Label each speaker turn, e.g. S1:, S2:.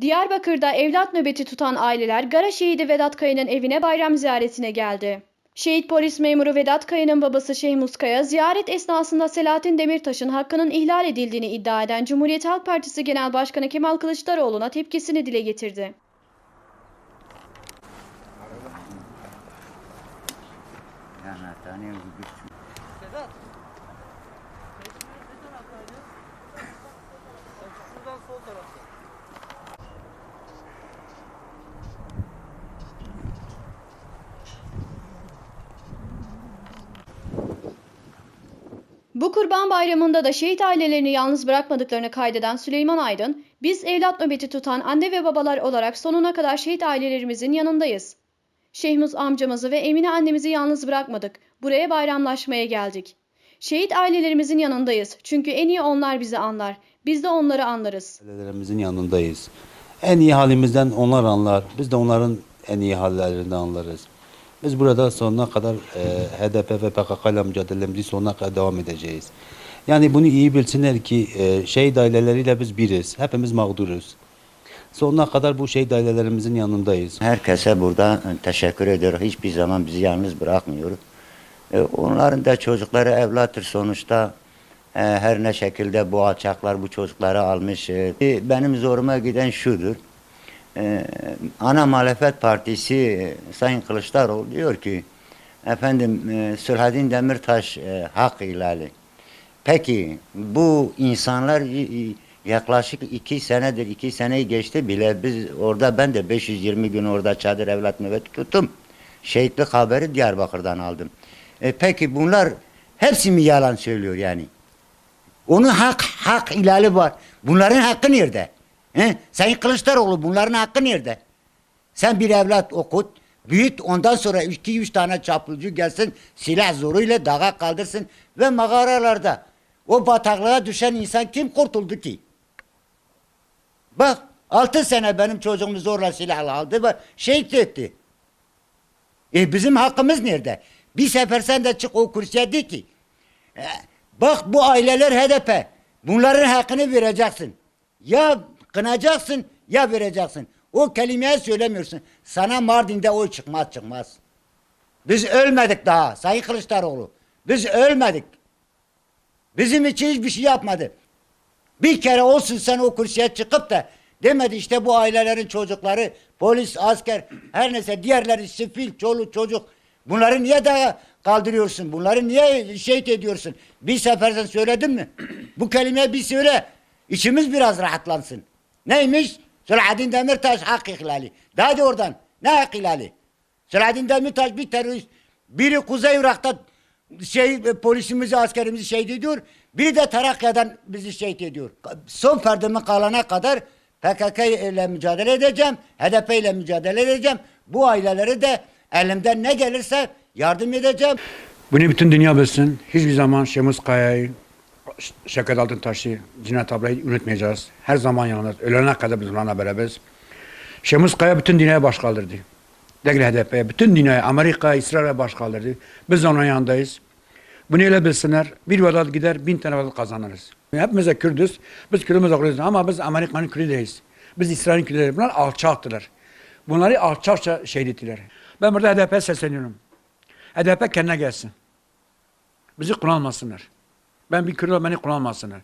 S1: Diyarbakır'da evlat nöbeti tutan aileler Gara şehidi Vedat Kaya'nın evine bayram ziyaretine geldi. Şehit polis memuru Vedat Kaya'nın babası Şehmus Kaya, ziyaret esnasında Selahattin Demirtaş'ın hakkının ihlal edildiğini iddia eden Cumhuriyet Halk Partisi Genel Başkanı Kemal Kılıçdaroğlu'na tepkisini dile getirdi.
S2: Yani
S1: Bu kurban bayramında da şehit ailelerini yalnız bırakmadıklarını kaydeden Süleyman Aydın, biz evlat nöbeti tutan anne ve babalar olarak sonuna kadar şehit ailelerimizin yanındayız. Şehmuz amcamızı ve Emine annemizi yalnız bırakmadık. Buraya bayramlaşmaya geldik. Şehit ailelerimizin yanındayız. Çünkü en iyi onlar bizi anlar. Biz de onları anlarız.
S3: Ailelerimizin yanındayız. En iyi halimizden onlar anlar. Biz de onların en iyi hallerinden anlarız. Biz burada sonuna kadar e, HDP ve PKK ile mücadelemizi sonuna kadar devam edeceğiz. Yani bunu iyi bilsinler ki e, şehit aileleriyle biz biriz. Hepimiz mağduruz. Sonuna kadar bu şehit ailelerimizin yanındayız.
S2: Herkese burada teşekkür ediyorum. Hiçbir zaman bizi yalnız bırakmıyor. E, onların da çocukları evlattır sonuçta. E, her ne şekilde bu alçaklar bu çocukları almış. E, benim zoruma giden şudur. E, Ana Muhalefet Partisi e, Sayın Kılıçdaroğlu diyor ki efendim e, Demirtaş e, hak ihlali. Peki bu insanlar yaklaşık iki senedir, iki seneyi geçti bile biz orada ben de 520 gün orada çadır evlat nöbeti tuttum. Şehitlik haberi Diyarbakır'dan aldım. E peki bunlar hepsi mi yalan söylüyor yani? Onun hak hak ihlali var. Bunların hakkı nerede? He? Sayın Kılıçdaroğlu bunların hakkı nerede? Sen bir evlat okut, büyüt ondan sonra iki üç tane çapulcu gelsin silah zoruyla dağa kaldırsın ve mağaralarda o bataklığa düşen insan kim kurtuldu ki? Bak altı sene benim çocuğumu zorla silahla aldı ve şehit etti. E bizim hakkımız nerede? Bir sefer sen de çık o kürsüye de ki e, bak bu aileler HDP. Bunların hakkını vereceksin. Ya kınacaksın ya vereceksin. O kelimeyi söylemiyorsun. Sana Mardin'de oy çıkmaz çıkmaz. Biz ölmedik daha Sayın Kılıçdaroğlu. Biz ölmedik. Bizim için hiçbir şey yapmadı. Bir kere olsun sen o kürsüye çıkıp da demedi işte bu ailelerin çocukları polis, asker her neyse diğerleri sivil, çoluk, çocuk. Bunları niye daha kaldırıyorsun? Bunları niye şehit ediyorsun? Bir seferden söyledin mi? bu kelimeyi bir söyle. İçimiz biraz rahatlansın. Neymiş? Selahattin Demirtaş hak ihlali. Daha de oradan. Ne hak ihlali? Selahattin Demirtaş bir terörist. Biri Kuzey Irak'ta şey e, polisimizi askerimizi şehit ediyor. Biri de Tarakya'dan bizi şehit ediyor. Son ferdimi kalana kadar PKK ile mücadele edeceğim. HDP ile mücadele edeceğim. Bu aileleri de elimden ne gelirse yardım edeceğim.
S4: Bunu bütün dünya bilsin. Hiçbir zaman Şemus Kaya'yı, Şevket Altıntaş'ı, Cinayet ablayı unutmayacağız. Her zaman yanındayız. Ölene kadar biz onlarla beraberiz. Şemus Kaya bütün dünyaya baş kaldırdı. HDP'ye, bütün dünyaya, Amerika, İsrail'e baş kaldırdı. Biz onun yanındayız. Bunu öyle bilsinler. Bir vadat gider, bin tane vadat kazanırız. Hepimiz de Kürdüz. Biz Kürdümüz okuyoruz ama biz Amerika'nın Kürdü değiliz. Biz İsrail'in Kürdü değiliz. Bunlar alçaktılar. Bunları alçakça şehit ettiler. Ben burada HDP'ye sesleniyorum. HDP kendine gelsin. Bizi kullanmasınlar. Ben bir olarak beni kullanmasınlar.